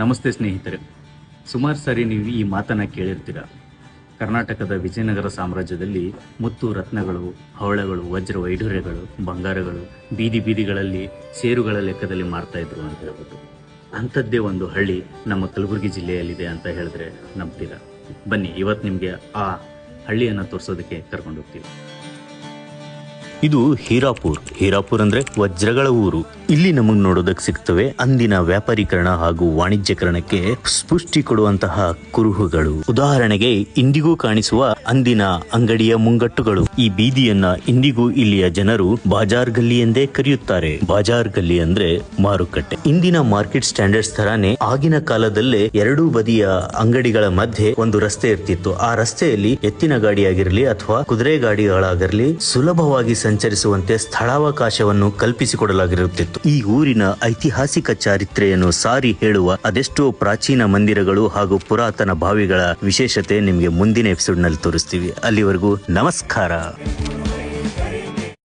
ನಮಸ್ತೆ ಸ್ನೇಹಿತರೆ. ಸುಮಾರು ಸಾರಿ ನೀವು ಈ ಮಾತನ್ನು ಕೇಳಿರ್ತೀರ? ಕರ್ನಾಟಕದ ವಿಜಯನಗರ ಸಾಮ್ರಾಜ್ಯದಲ್ಲಿ ಮುತ್ತು ರತ್ನಗಳು, ಹವಳಗಳು, ವಜ್ರ ವೈಢೂರ್ಯಗಳು, ಬಂಗಾರಗಳು ಬೀದಿ ಬೀದಿಗಳಲ್ಲಿ ಸೇರುಗಳ ಲೆಕ್ಕದಲ್ಲಿ ಮಾರ್ತಾ ಇದ್ರು ಅಂತ ಹೇಳ್ಬೋದು. ಅಂಥದ್ದೇ ಒಂದು ಹಳ್ಳಿ ನಮ್ಮ ಕಲಬುರಗಿ ಜಿಲ್ಲೆಯಲ್ಲಿದೆ ಅಂತ ಹೇಳಿದ್ರೆ ನಂಬ್ತೀರಾ? ಬನ್ನಿ ಇವತ್ತು ನಿಮಗೆ ಆ ಹಳ್ಳಿಯನ್ನು ತೋರಿಸೋದಕ್ಕೆ ಕರ್ಕೊಂಡು ಹೋಗ್ತೀವಿ ಇದು ಹೀರಾಪುರ್. ಹೀರಾಪುರ್ ಅಂದ್ರೆ ವಜ್ರಗಳ ಊರು. ಇಲ್ಲಿ ನಮಗ್ ನೋಡೋದಕ್ ಸಿಗ್ತವೆ ಅಂದಿನ ವ್ಯಾಪಾರೀಕರಣ ಹಾಗೂ ವಾಣಿಜ್ಯಕರಣಕ್ಕೆ ಸ್ಪುಷ್ಟಿ ಕೊಡುವಂತಹ ಕುರುಹುಗಳು. ಉದಾಹರಣೆಗೆ ಇಂದಿಗೂ ಕಾಣಿಸುವ ಅಂದಿನ ಅಂಗಡಿಯ ಮುಂಗಟ್ಟುಗಳು. ಈ ಬೀದಿಯನ್ನ ಇಂದಿಗೂ ಇಲ್ಲಿಯ ಜನರು ಬಾಜಾರ್ ಗಲ್ಲಿ ಎಂದೇ ಕರೆಯುತ್ತಾರೆ. ಬಾಜಾರ್ ಗಲ್ಲಿ ಅಂದ್ರೆ ಮಾರುಕಟ್ಟೆ. ಇಂದಿನ ಮಾರ್ಕೆಟ್ ಸ್ಟ್ಯಾಂಡರ್ಡ್ಸ್ ತರಾನೇ ಆಗಿನ ಕಾಲದಲ್ಲೇ ಎರಡೂ ಬದಿಯ ಅಂಗಡಿಗಳ ಮಧ್ಯೆ ಒಂದು ರಸ್ತೆ ಇರ್ತಿತ್ತು. ಆ ರಸ್ತೆಯಲ್ಲಿ ಎತ್ತಿನ ಗಾಡಿಯಾಗಿರಲಿ ಅಥವಾ ಕುದುರೆ ಗಾಡಿಗಳಾಗಿರಲಿ ಸುಲಭವಾಗಿ ಸಂಚರಿಸುವಂತೆ ಸ್ಥಳಾವಕಾಶವನ್ನು ಕಲ್ಪಿಸಿಕೊಡಲಾಗಿರುತ್ತಿತ್ತು. ಈ ಊರಿನ ಐತಿಹಾಸಿಕ ಚಾರಿತ್ರೆಯನ್ನು ಸಾರಿ ಹೇಳುವ ಅದೆಷ್ಟೋ ಪ್ರಾಚೀನ ಮಂದಿರಗಳು ಹಾಗೂ ಪುರಾತನ ಬಾವಿಗಳ ವಿಶೇಷತೆ ನಿಮಗೆ ಮುಂದಿನ ಎಪಿಸೋಡ್ನಲ್ಲಿ ತೋರಿಸ್ತೀವಿ. ಅಲ್ಲಿವರೆಗೂ ನಮಸ್ಕಾರ.